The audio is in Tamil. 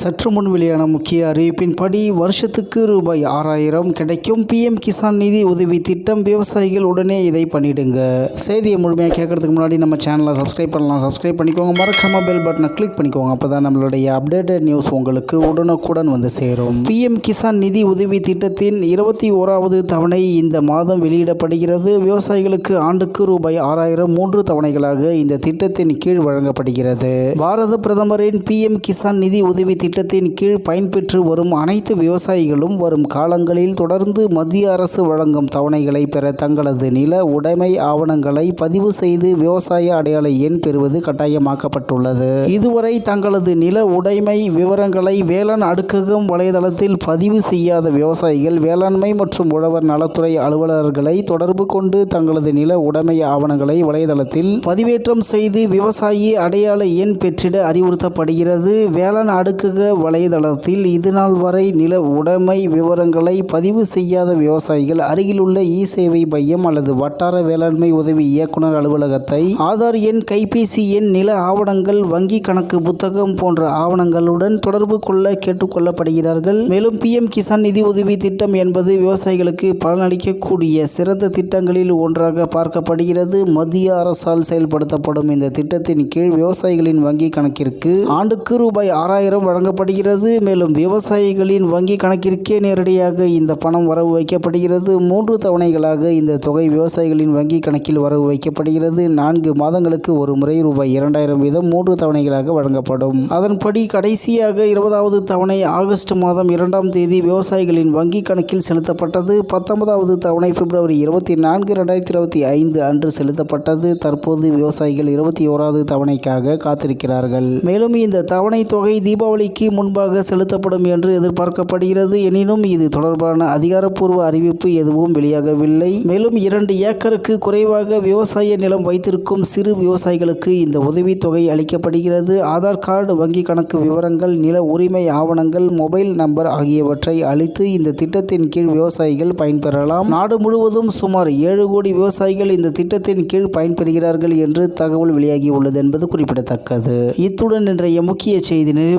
சற்று முன் வெளியான முக்கிய அறிவிப்பின்படி வருஷத்துக்கு ரூபாய் ஆறாயிரம் கிடைக்கும். பிஎம் கிசான் நிதி உதவி திட்டம் விவசாயிகள் உடனே இதை பண்ணிடுங்க. செய்தியை முழுமையாக கேட்கறதுக்கு முன்னாடி நம்ம சேனலை சப்ஸ்கிரைப் பண்ணலாம். சப்ஸ்கிரைப் பண்ணிக்கோங்க. மறக்காம பெல் பட்டனை கிளிக் பண்ணிக்கோங்க. அப்போ தான் நம்மளுடைய அப்டேட்டட் நியூஸ் உங்களுக்கு உடனுக்குடன் வந்து சேரும். பிஎம் கிசான் நிதி உதவி திட்டத்தின் இருபத்தி ஓராவது தவணை இந்த மாதம் வெளியிடப்படுகிறது. விவசாயிகளுக்கு ஆண்டுக்கு ரூபாய் ஆறாயிரம் மூன்று தவணைகளாக இந்த திட்டத்தின் கீழ் வழங்கப்படுகிறது. பாரத பிரதமரின் பிஎம் கிசான் நிதி உதவி திட்டம் திட்டத்தின் கீழ் பயன்பெற்று வரும் அனைத்து விவசாயிகளும் வரும் காலங்களில் தொடர்ந்து மத்திய அரசு வழங்கும் தவணைகளை பெற தங்களது நில உடைமை ஆவணங்களை பதிவு செய்து விவசாய அடையாள எண் பெறுவது கட்டாயமாக்கப்பட்டுள்ளது. இதுவரை தங்களது நில உடைமை விவரங்களை வேளாண் அடுக்ககம் வலைதளத்தில் பதிவு செய்யாத விவசாயிகள் வேளாண்மை மற்றும் உழவர் நலத்துறை அலுவலர்களை தொடர்பு கொண்டு தங்களது நில உடைமை ஆவணங்களை வலைதளத்தில் பதிவேற்றம் செய்து விவசாயி அடையாள எண் பெற்றிட அறிவுறுத்தப்படுகிறது. வேளாண் அடுக்கக வலைதளத்தில் இதுநாள் வரை நில உடைமை விவரங்களை பதிவு செய்யாத விவசாயிகள் அருகிலுள்ள இ சேவை மையம் அல்லது வட்டார வேளாண்மை உதவி இயக்குனர் அலுவலகத்தை ஆதார் எண் கைபேசி எண் நில ஆவணங்கள் வங்கி கணக்கு புத்தகம் போன்ற ஆவணங்களுடன் தொடர்பு கொள்ள கேட்டுக்கொள்ளப்படுகிறார்கள் மேலும் பிஎம் கிசான் நிதி உதவி திட்டம் என்பது விவசாயிகளுக்கு பலனளிக்கக்கூடிய சிறந்த திட்டங்களில் ஒன்றாக பார்க்கப்படுகிறது. மத்திய அரசால் செயல்படுத்தப்படும் இந்த திட்டத்தின் கீழ் விவசாயிகளின் வங்கி கணக்கிற்கு ஆண்டுக்கு ரூபாய் ஆறாயிரம் வழங்க வழங்கப்படுகிறது. மேலும் விவசாயிகளின் வங்கி கணக்கிற்கே நேரடியாக இந்த பணம் வரவு வைக்கப்படுகிறது. மூன்று தவணைகளாக இந்த தொகை விவசாயிகளின் வங்கி கணக்கில் வரவு வைக்கப்படுகிறது. நான்கு மாதங்களுக்கு ஒரு முறை ரூபாய் இரண்டாயிரம் வீதம் மூன்று தவணைகளாக வழங்கப்படும். அதன்படி கடைசியாக இருபதாவது தவணை ஆகஸ்ட் மாதம் இரண்டாம் தேதி விவசாயிகளின் வங்கி கணக்கில் செலுத்தப்பட்டது. பத்தொன்பதாவது தவணை பிப்ரவரி இருபத்தி நான்கு ரெண்டாயிரத்தி இருபத்தி ஐந்து அன்று செலுத்தப்பட்டது. தற்போது விவசாயிகள் இருபத்தி ஓராவது தவணைக்காக காத்திருக்கிறார்கள். மேலும் இந்த தவணை தொகை தீபாவளிக்கு முன்பாக செலுத்தப்படும் என்று எதிர்பார்க்கப்படுகிறது. எனினும் இது தொடர்பான அதிகாரப்பூர்வ அறிவிப்பு எதுவும் வெளியாகவில்லை. மேலும் இரண்டு ஏக்கருக்கு குறைவாக விவசாய நிலம் வைத்திருக்கும் சிறு விவசாயிகளுக்கு இந்த உதவித்தொகை அளிக்கப்படுகிறது. ஆதார் கார்டு வங்கி கணக்கு விவரங்கள் நில உரிமை ஆவணங்கள் மொபைல் நம்பர் ஆகியவற்றை அளித்து இந்த திட்டத்தின் கீழ் விவசாயிகள் பயன்பெறலாம். நாடு முழுவதும் சுமார் ஏழு கோடி விவசாயிகள் இந்த திட்டத்தின் கீழ் பயன்பெறுகிறார்கள் என்று தகவல் வெளியாகியுள்ளது என்பது குறிப்பிடத்தக்கது. இத்துடன் இன்றைய முக்கிய செய்தி நிறைவு